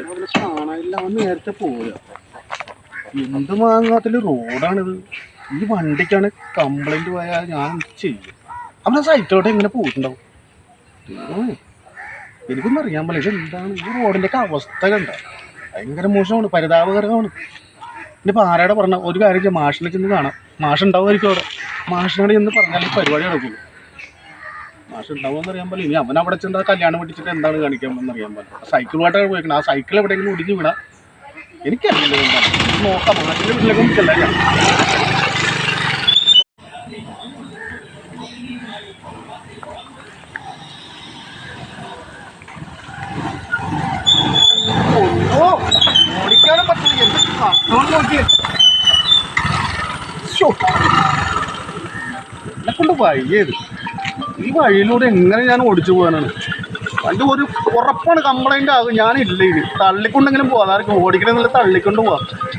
അവനെ കാണാനില്ല അവൻ നേരത്തെ പോരാ. എന്ത് മാങ്ങാത്തിൽ റോഡാണിത്? ഈ വണ്ടിക്കാണ് കംപ്ലൈന്റ് പോയാൽ ഞാൻ ചെയ്യും. അവനെ സൈറ്റോടെ എങ്ങനെ പോയിട്ടുണ്ടാവും? എനിക്കൊന്നും അറിയാൻ പറ്റില്ല. ഇതെന്താണ് ഈ റോഡിന്റെ ഒക്കെ അവസ്ഥ കണ്ട? ഭയങ്കര മോശമാണ് പരിതാപകരമാണ്. ഇനിയിപ്പോൾ ആരാടെ പറഞ്ഞ? ഒരു കാര്യം മാഷിനെ ചെന്ന് കാണാം. മാഷ് ഉണ്ടാവുമായിരിക്കും അവിടെ. മാഷിനോട് ചെന്ന് പറഞ്ഞാൽ പരിപാടി നടക്കുള്ളൂ മാഷ് ഉണ്ടാവുമെന്ന് അറിയാൻ പറ്റില്ല. ഇനി അവൻ അവിടെ ചെന്ന് കല്യാണം പഠിച്ചിട്ട് എന്താണ് കാണിക്കാൻ അറിയാൻ പറ്റില്ല സൈക്കിളുമായിട്ടാണ് പോയിക്കണം ആ സൈക്കിൾ എവിടെയെങ്കിലും ഒടിഞ്ഞു വീണാ എനിക്കറിയില്ല നോക്കാം. മാഷിന്റെ വീട്ടിലേക്ക് നിൽക്കല്ല ഓടിക്കാനും പറ്റില്ല. എന്ത്. എന്നെ കൊണ്ട് വയ്യത്. ഈ വഴിയിലൂടെ എങ്ങനെ ഞാൻ ഓടിച്ചു പോകാനാണ്? അതിന്റെ ഒരു ഉറപ്പാണ് കംപ്ലൈന്റ് ആകും. ഞാനില്ല ഇത് തള്ളിക്കൊണ്ടെങ്കിലും പോകാം അതായിരിക്കും. ഓടിക്കണമെന്നുള്ള തള്ളിക്കൊണ്ട് പോവാം.